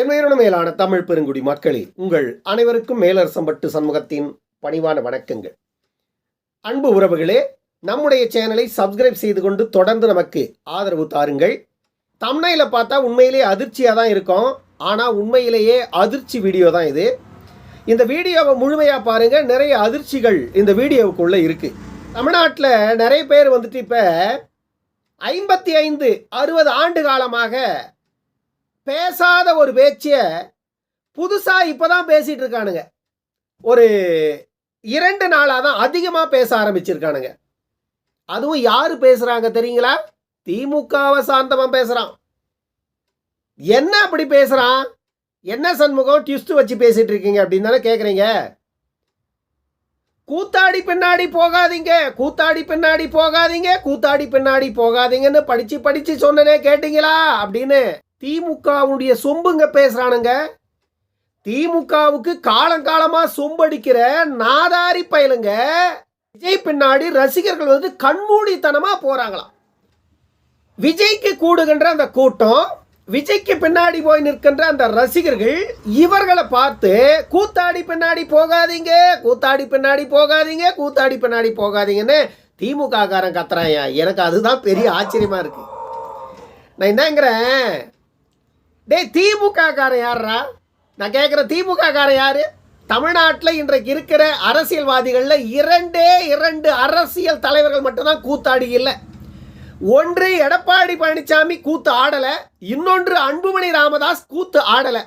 என்மையுடன் மேலான தமிழ் பெருங்குடி மக்களே. உங்கள் அனைவருக்கும் மேலரசம்பட்டு சண்முகத்தின் பணிவான வணக்கங்கள். அன்பு உறவுகளே நம்முடைய சேனலை சப்ஸ்கிரைப் செய்து கொண்டு தொடர்ந்து நமக்கு ஆதரவு தாருங்கள். தம்னையில் பார்த்தா உண்மையிலேயே அதிர்ச்சியாக தான் இருக்கும். ஆனால் உண்மையிலேயே அதிர்ச்சி வீடியோ தான் இது. இந்த வீடியோவை முழுமையாக பாருங்கள் நிறைய அதிர்ச்சிகள் இந்த வீடியோவுக்குள்ளே இருக்குது தமிழ்நாட்டில் நிறைய பேர் வந்துட்டு இப்போ ஐம்பத்தி ஐந்து அறுபது ஆண்டு காலமாக பேசாத ஒரு பேச்சிய புதுசாக இப்போ தான் பேசிகிட்டு இருக்கானுங்க. ஒரு இரண்டு நாளாக தான் அதிகமாக பேச ஆரம்பிச்சிருக்கானுங்க. அதுவும் யார் பேசுகிறாங்க தெரியுங்களா? திமுகவை சார்ந்தவன் பேசுகிறான் என்ன அப்படி பேசுகிறான் என்ன சண்முகம் ட்விஸ்ட் வச்சு பேசிட்டு இருக்கீங்க அப்படின்னு தானே கேட்குறீங்க கூத்தாடி பின்னாடி போகாதீங்க. கூத்தாடி பின்னாடி போகாதீங்க. கூத்தாடி பின்னாடி போகாதீங்கன்னு படித்து படித்து சொன்னனே கேட்டீங்களா அப்படின்னு திமுகவுடைய சொம்புங்க பேசுறானுங்க. திமுகவுக்கு காலங்காலமா சொம்படிக்கிற நாதாரி பயலுங்க. விஜய் பின்னாடி ரசிகர்கள் வந்து கண்மூடித்தனமா போறாங்களாம். விஜய்க்கு கூடுகின்ற அந்த கூட்டம் விஜய்க்கு பின்னாடி போய் நிற்கின்ற அந்த ரசிகர்கள் இவர்களை பார்த்து கூத்தாடி பின்னாடி போகாதீங்க கூத்தாடி பின்னாடி போகாதீங்க கூத்தாடி பின்னாடி போகாதீங்கன்னு திமுக காரன் கத்துறாயா எனக்கு அதுதான் பெரிய ஆச்சரியமா இருக்கு. நான் என்னங்கிறேன் டேய் திமுக காரன் யாரா நான் கேட்குற திமுக காரன் யாரு? தமிழ்நாட்டில் இன்றைக்கு இருக்கிற அரசியல்வாதிகளில் இரண்டே இரண்டு அரசியல் தலைவர்கள் மட்டும்தான் கூத்தாடி இல்லை. ஒன்று எடப்பாடி பழனிசாமி கூத்து ஆடலை இன்னொன்று அன்புமணி ராமதாஸ் கூத்து ஆடலை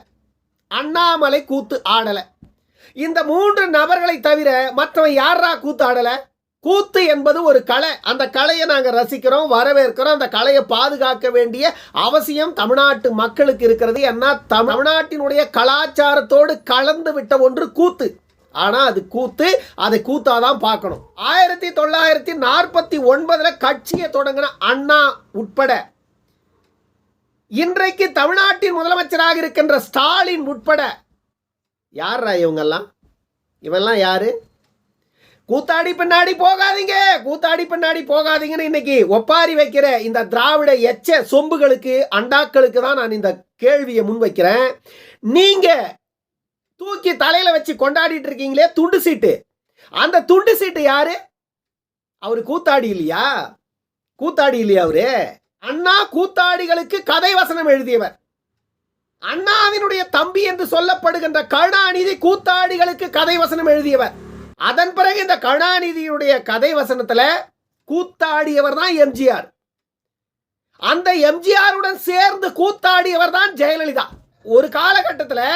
அண்ணாமலை கூத்து ஆடலை. இந்த மூன்று நபர்களை தவிர மற்றவன் யாரா கூத்து ஆடலை? கூத்து என்பது ஒரு கலை. அந்த கலையை நாங்கள் ரசிக்கிறோம் வரவேற்கிறோம். அந்த கலையை பாதுகாக்க வேண்டிய அவசியம் தமிழ்நாட்டு மக்களுக்கு இருக்கிறது. ஏன்னா தமிழ்நாட்டினுடைய கலாச்சாரத்தோடு கலந்து விட்ட ஒன்று கூத்து. ஆனால் அது கூத்து அதை கூத்தாதான் பார்க்கணும். ஆயிரத்தி தொள்ளாயிரத்தி நாற்பத்தி ஒன்பதில் கட்சியை தொடங்கின அண்ணா உட்பட இன்றைக்கு தமிழ்நாட்டின் முதலமைச்சராக இருக்கின்ற ஸ்டாலின் உட்பட யாரா இவங்கெல்லாம்? இவெல்லாம் யாரு? கூத்தாடி பின்னாடி போகாதீங்க. கூத்தாடி பின்னாடி போகாதீங்கன்னு இன்னைக்கு ஒப்பாரி வைக்கிற இந்த திராவிட எச்ச சொம்புகளுக்கு அண்டாக்களுக்கு தான் நான் இந்த கேள்வியை முன்வைக்கிறேன். நீங்க தூக்கி தலையில வச்சு கொண்டாடிட்டு இருக்கீங்களே துண்டு சீட்டு. அந்த துண்டு சீட்டு யாரு? அவரு கூத்தாடி இல்லையா? கூத்தாடி இல்லையா அவரு? அண்ணா கூத்தாடிகளுக்கு கதை வசனம் எழுதியவர். அண்ணாவினுடைய தம்பி என்று சொல்லப்படுகின்ற கருணாநிதி கூத்தாடிகளுக்கு கதை வசனம் எழுதியவர். அதன் பிறகு இந்த கருணாநிதியுடைய கதை வசனத்தில் கூத்தாடியவர் தான் எம்ஜிஆர். அந்த எம்ஜிஆருடன் சேர்ந்து கூத்தாடியவர் தான் ஜெயலலிதா. ஒரு காலகட்டத்தில்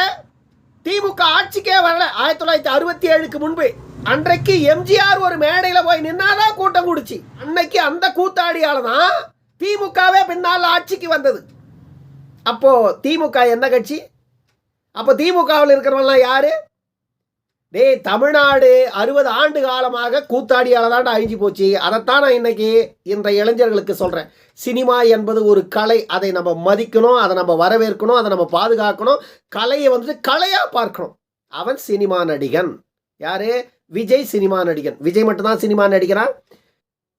திமுக ஆட்சிக்கே வரல. ஆயிரத்தி தொள்ளாயிரத்தி அறுபத்தி ஏழுக்கு முன்பு. அன்றைக்கு எம்ஜிஆர் ஒரு மேடையில் போய் நின்னாதான் கூட்டம் கூடுச்சு. அன்னைக்கு அந்த கூத்தாடியால தான் திமுகவே பின்னால் ஆட்சிக்கு வந்தது. அப்போது திமுக என்ன கட்சி? அப்போ திமுகவில் இருக்கிறவங்களாம் யாரு? டேய் தமிழ்நாடு அறுபது ஆண்டு காலமாக கூத்தாடியால் தான் அழிஞ்சு போச்சு. அதைத்தான் நான் இன்னைக்கு இன்றைய இளைஞர்களுக்கு சொல்கிறேன் சினிமா என்பது ஒரு கலை. அதை நம்ம மதிக்கணும் அதை நம்ம வரவேற்கணும் அதை நம்ம பாதுகாக்கணும். கலையை வந்துட்டு கலையாக பார்க்கணும். அவன் சினிமா நடிகன். யார்? விஜய் சினிமா நடிகன். விஜய் மட்டும்தான் சினிமா நடிகிறான்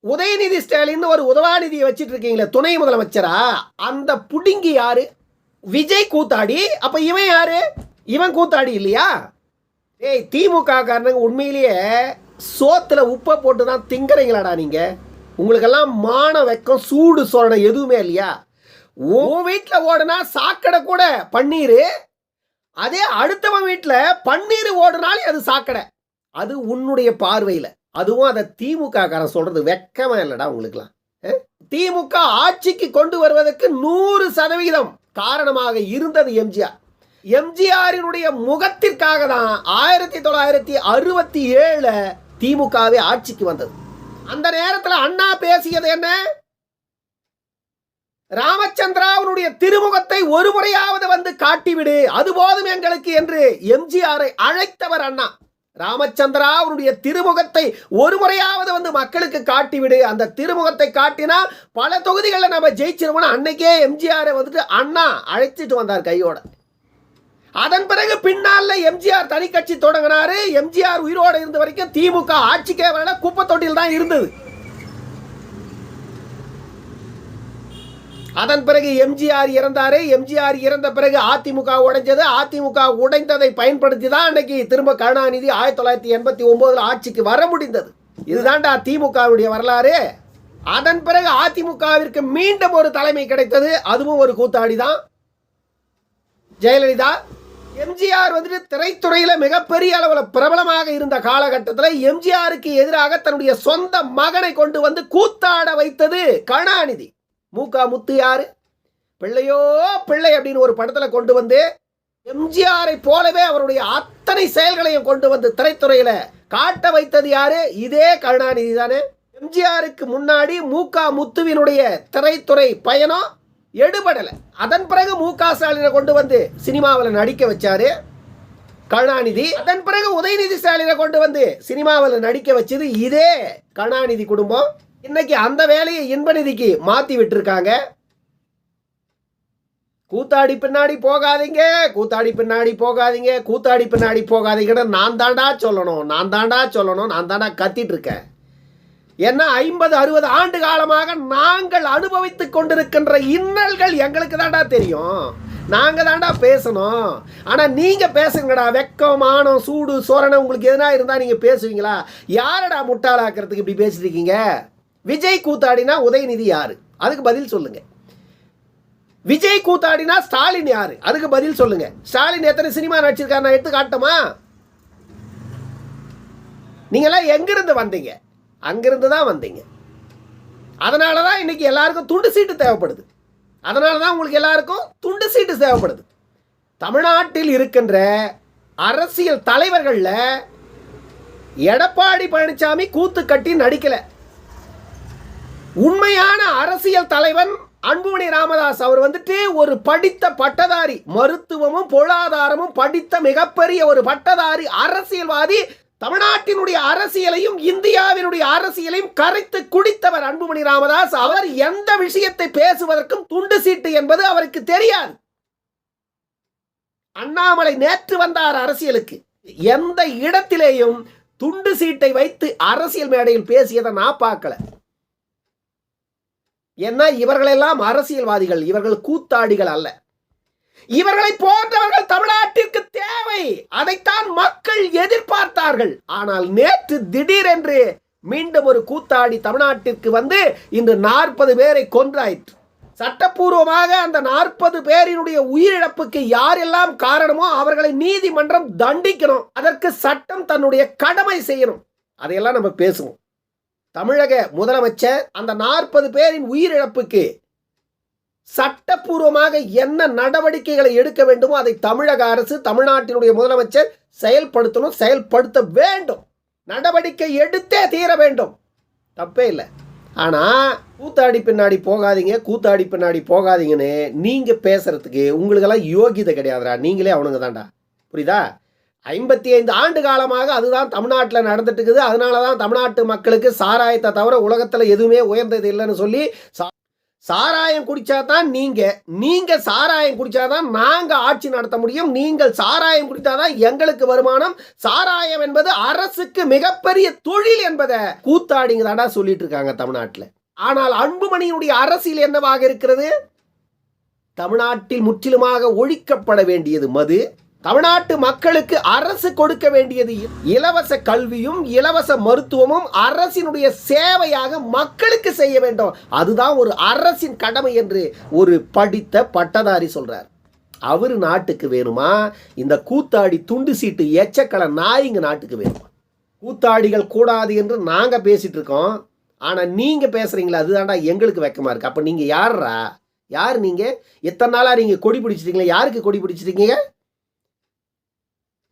உதயநிதி ஸ்டாலின் ஒரு உதவாநிதியை வச்சுட்டு இருக்கீங்களே துணை முதலமைச்சரா? அந்த புடுங்கி யாரு? விஜய் கூத்தாடி. அப்ப இவன் யாரு? இவன் கூத்தாடி இல்லையா? ஏய் திமுக காரணங்க உண்மையிலேயே சோத்தில் உப்பை போட்டு தான் திங்குறீங்களாடா நீங்கள் உங்களுக்கெல்லாம் மான வெக்கம் சூடு சொரணை எதுவுமே இல்லையா? உன் வீட்டில் ஓடுனா சாக்கடை கூட பன்னீர். அதே அடுத்தவன் வீட்டில் பன்னீர் ஓடுனாலே அது சாக்கடை. அது உன்னுடைய பார்வையில். அதுவும் அதை திமுக காரன் சொல்கிறது வெக்கமா இல்லைடா உங்களுக்குலாம் திமுக ஆட்சிக்கு கொண்டு வருவதற்கு நூறு சதவீதம் காரணமாக இருந்தது எம்ஜிஆர். எம்ஜிஆரினுடைய முகத்திற்காக தான் ஆயிரத்தி தொள்ளாயிரத்தி அறுபத்தி ஏழில் திமுகவே ஆட்சிக்கு வந்தது. அந்த நேரத்தில் அண்ணா பேசியது என்ன? ராமச்சந்திராவுடைய திருமுகத்தை ஒரு முறையாவது வந்து காட்டிவிடு அது போதும் எங்களுக்கு என்று எம்ஜிஆரை அழைத்தவர் அண்ணா. ராமச்சந்திரா அவருடைய திருமுகத்தை ஒரு முறையாவது வந்து மக்களுக்கு காட்டிவிடு. அந்த திருமுகத்தை காட்டினா பல தொகுதிகளில் நம்ம ஜெயிச்சிருவோம்னு அன்னைக்கே எம்ஜிஆரை வந்துட்டு அண்ணா அழைச்சிட்டு வந்தார் கையோட. அதன் பிறகு பின்னால எம்ஜிஆர் தனி கட்சி தொடங்கினாரு எம்ஜிஆர் உயிரோடு இருந்த வரைக்கும் திமுக ஆட்சிக்கே வரல குப்பை தொட்டியில் தான் இருந்தது. அதன் பிறகு எம்ஜிஆர் இறந்தாரு. எம்ஜிஆர் இறந்த பிறகு அதிமுக உடைஞ்சது. அதிமுக உடைந்ததை பயன்படுத்தி தான் அன்னைக்கு திரும்ப கருணாநிதி ஆயிரத்தி தொள்ளாயிரத்தி எண்பத்தி ஒன்பதுல ஆட்சிக்கு வர முடிந்தது. இதுதான்டா திமுகவுடைய வரலாறு. அதன் பிறகு அதிமுகவிற்கு மீண்டும் ஒரு தலைமை கிடைத்தது. அதுவும் ஒரு கூத்தாடி தான் ஜெயலலிதா எம்ஜிஆர் வந்துட்டு திரைத்துறையில் மிகப்பெரிய அளவில் பிரபலமாக இருந்த காலகட்டத்தில் எம்ஜிஆருக்கு எதிராக தன்னுடைய சொந்த மகனை கொண்டு வந்து கூத்தாட வைத்தது கருணாநிதி. மூகா முத்து யாரு பிள்ளையோ பிள்ளை அப்படின்னு ஒரு படத்தில் கொண்டு வந்து எம்ஜிஆரை போலவே அவருடைய அத்தனை செயல்களையும் கொண்டு வந்து திரைத்துறையில் காட்ட வைத்தது யாரு? இதே கருணாநிதி தானே. எம்ஜிஆருக்கு முன்னாடி மூகா முத்துவினுடைய திரைத்துறை பயணம் எடுபடலை. அதன் பிறகு மு க ஸ்டாலினை கொண்டு வந்து சினிமாவில் நடிக்க வச்சாரு கருணாநிதி. அதன் பிறகு உதயநிதி ஸ்டாலினை கொண்டு வந்து சினிமாவில் நடிக்க வச்சது இதே கருணாநிதி குடும்பம். இன்னைக்கு அந்த வேலையை இன்பநிதிக்கு மாத்தி விட்டுருக்காங்க. கூத்தாடி பின்னாடி போகாதீங்க கூத்தாடி பின்னாடி போகாதீங்க கூத்தாடி பின்னாடி போகாதீங்கன்னு நான் தாண்டா சொல்லணும் நான் தாண்டா சொல்லணும் நான் தாண்டா கத்திட்டு இருக்கேன். ஏன்னா ஐம்பது அறுபது ஆண்டு காலமாக நாங்கள் அனுபவித்துக் கொண்டிருக்கின்ற இன்னல்கள் எங்களுக்கு தாண்டா தெரியும். நாங்க தாண்டா பேசணும். ஆனா நீங்க பேசுங்கடா. வெக்கம் மானம் சூடு சோரணை உங்களுக்கு எதுனா இருந்தா நீங்க பேசுவீங்களா? யாரடா முட்டாளாக்குறதுக்கு இப்படி பேசிருக்கீங்க விஜய் கூத்தாடினா உதயநிதி யாரு? அதுக்கு பதில் சொல்லுங்க. விஜய் கூத்தாடினா ஸ்டாலின் யாரு? அதுக்கு பதில் சொல்லுங்க. ஸ்டாலின் எத்தனை சினிமா நடிச்சிருக்காரு நான் எடுத்து காட்டுமா நீங்களாம் எங்கிருந்து வந்தீங்க? அங்கிருந்து தான் வந்தீங்க. அதனால தான் இன்னைக்கு எல்லாருக்கும் துண்டு சீட்டு தேவைப்படுது. அதனால தான் உங்களுக்கு எல்லாருக்கும் துண்டு சீட்டு தேவைப்படுது. தமிழ்நாட்டில் இருக்கின்ற அரசியல் தலைவர்களில் எடப்பாடி பழனிசாமி கூத்து கட்டி நடிக்கலை. உண்மையான அரசியல் தலைவன் அன்புமணி ராமதாஸ் அவர் வந்துட்டு ஒரு படித்த பட்டதாரி மருத்துவமும் பொருளாதாரமும் படித்த மிகப்பெரிய ஒரு பட்டதாரி அரசியல்வாதி தமிழ்நாட்டினுடைய அரசியலையும் இந்தியாவினுடைய அரசியலையும் கரைத்து குடித்தவர் அன்புமணி ராமதாஸ். அவர் எந்த விஷயத்தை பேசுவதற்கும் துண்டு சீட்டு என்பது அவருக்கு தெரியாது. அண்ணாமலை நேற்று வந்தார் அரசியலுக்கு. எந்த இடத்திலேயும் துண்டு சீட்டை வைத்து அரசியல் மேடையில் பேசியதை நான் பார்க்கல. ஏன்னா இவர்களெல்லாம் அரசியல்வாதிகள். இவர்கள் கூத்தாடிகள் அல்ல. இவர்களை போன்றவர்கள் தமிழ்நாட்டிற்கு தேவை. அதைத்தான் மக்கள் எதிர்பார்த்தார்கள். ஆனால் நேற்று திடீரென்று மீண்டும் ஒரு கூத்தாடி தமிழ்நாட்டிற்கு வந்து இன்று நாற்பது பேரை கொன்றாயிற்று. சட்டப்பூர்வமாக அந்த நாற்பது பேரினுடைய உயிரிழப்புக்கு யாரெல்லாம் காரணமோ அவர்களை நீதிமன்றம் தண்டிக்கணும். அதற்கு சட்டம் தன்னுடைய கடமை செய்யணும். அதையெல்லாம் நம்ம பேசுவோம். தமிழக முதலமைச்சர் அந்த நாற்பது பேரின் உயிரிழப்புக்கு சட்டப்பூர்வமாக என்ன நடவடிக்கைகளை எடுக்க வேண்டுமோ அதை தமிழக அரசு தமிழ்நாட்டினுடைய முதலமைச்சர் செயல்படுத்தணும் செயல்படுத்த வேண்டும். நடவடிக்கை எடுத்தே தீர வேண்டும். தப்பே இல்லை. ஆனால் கூத்தாடி பின்னாடி போகாதீங்க கூத்தாடி பின்னாடி போகாதீங்கன்னு நீங்கள் பேசுகிறதுக்கு உங்களுக்கெல்லாம் யோகிதை கிடையாதுடா. நீங்களே அவனுங்க தான்டா. புரியுதா? ஐம்பத்தி ஐந்து ஆண்டு காலமாக அதுதான் தமிழ்நாட்டில் நடந்துட்டு இருக்குது. அதனால தான் தமிழ்நாட்டு மக்களுக்கு சாராயத்தை தவிர உலகத்தில் எதுவுமே உயர்ந்தது இல்லைன்னு சொல்லி சா- சாராயம் குடித்தாதான் நீங்கள் நீங்கள் சாராயம் குடித்தாதான் நாங்கள் ஆட்சி நடத்த முடியும். நீங்கள் சாராயம் குடித்தாதான் எங்களுக்கு வருமானம். சாராயம் என்பது அரசுக்கு மிகப்பெரிய தொழில் என்பதை கூத்தாடிங்கதாடா சொல்லிட்டு இருக்காங்க தமிழ்நாட்டில். ஆனால் அன்புமணியினுடைய அரசியல் என்னவாக இருக்கிறது? தமிழ்நாட்டில் முற்றிலுமாக ஒழிக்கப்பட வேண்டியது மது. தமிழ்நாட்டு மக்களுக்கு அரசு கொடுக்க வேண்டியது இலவச கல்வியும் இலவச மருத்துவமும் அரசினுடைய சேவையாக மக்களுக்கு செய்ய வேண்டும். அதுதான் ஒரு அரசின் கடமை என்று ஒரு படித்த பட்டதாரி சொல்றார். அவர் நாட்டுக்கு வேணுமா? இந்த கூத்தாடி துண்டு சீட்டு எச்சக்கலை நாய்ங்க நாட்டுக்கு வேணுமா? கூத்தாடிகள் கூடாது என்று நாங்கள் பேசிட்டு இருக்கோம். ஆனால் நீங்கள் பேசுகிறீங்களா அதுதான்டா எங்களுக்கு வெக்கமாக இருக்குது அப்போ நீங்கள் யாருடா யார் நீங்கள் எத்தனை நாளாக நீங்கள் கொடி பிடிச்சிட்டீங்களா? யாருக்கு கொடி பிடிச்சிருக்கீங்க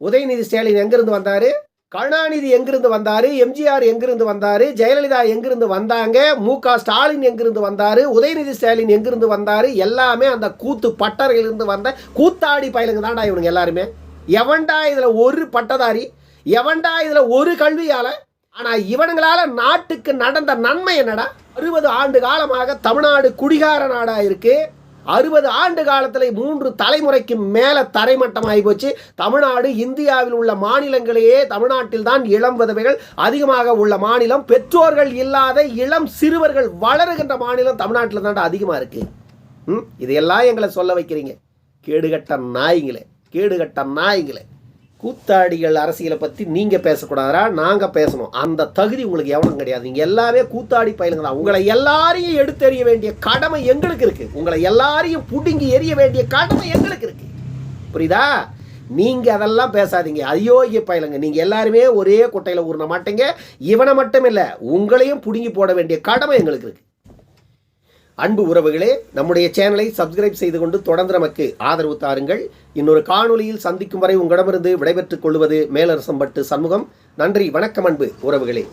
உதயநிதி ஸ்டாலின் எங்கிருந்து வந்தாரு? கருணாநிதி எங்கிருந்து வந்தாரு? எம்ஜிஆர் எங்கிருந்து வந்தாரு? ஜெயலலிதா எங்கிருந்து வந்தாங்க? மு க ஸ்டாலின் எங்கிருந்து வந்தாரு? உதயநிதி ஸ்டாலின் எங்கிருந்து வந்தாரு? எல்லாமே அந்த கூத்து பட்டறையிலிருந்து வந்த கூத்தாடி பயலுங்க தான்டா இவனுங்க எல்லாருமே. எவன்டா இதுல ஒரு பட்டதாரி? எவன்டா இதுல ஒரு கல்வியால? ஆனா இவனுங்களால நாட்டுக்கு நடந்த நன்மை என்னடா? அறுபது ஆண்டு காலமாக தமிழ்நாடு குடிகார நாடா இருக்கு. அறுபது ஆண்டு காலத்தில் மூன்று தலைமுறைக்கு மேலே தரைமட்டமாகி போச்சு. தமிழ்நாடு இந்தியாவில் உள்ள மாநிலங்களையே தமிழ்நாட்டில் தான் இளம் விதவைகள் அதிகமாக உள்ள மாநிலம். பெற்றோர்கள் இல்லாத இளம் சிறுவர்கள் வளருகின்ற மாநிலம் தமிழ்நாட்டில் தான் அதிகமாக இருக்குது ம்? இதையெல்லாம் எங்களை சொல்ல வைக்கிறீங்க. கேடுகட்ட நாய்ங்களே கேடுகட்ட நாய்ங்களே. கூத்தாடிகள் அரசியலை பற்றி நீங்கள் பேசக்கூடாதா நாங்கள் பேசணும். அந்த தகுதி உங்களுக்கு எவனும் கிடையாது. நீங்கள் எல்லாமே கூத்தாடி பயிலுங்க தான் உங்களை எல்லாரையும் எடுத்தெறிய வேண்டிய கடமை எங்களுக்கு இருக்குது உங்களை எல்லாரையும் பிடுங்கி எறிய வேண்டிய கடமை எங்களுக்கு இருக்குது புரியுதா? நீங்கள் அதெல்லாம் பேசாதீங்க. அயோக்கிய பயிலுங்க. நீங்கள் எல்லாருமே ஒரே குட்டையில் ஊறின மாட்டீங்க. இவனை மட்டும் இல்லை உங்களையும் பிடுங்கி போட வேண்டிய கடமை எங்களுக்கு இருக்குது அன்பு உறவுகளே நம்முடைய சேனலை சப்ஸ்கிரைப் செய்து கொண்டு தொடர்ந்து நமக்கு ஆதரவு தாருங்கள். இன்னொரு காணொலியில் சந்திக்கும் வரை உங்களிடமிருந்து விடைபெற்றுக் கொள்வது மேலரசம்பட்டு சண்முகம். நன்றி வணக்கம் அன்பு உறவுகளே.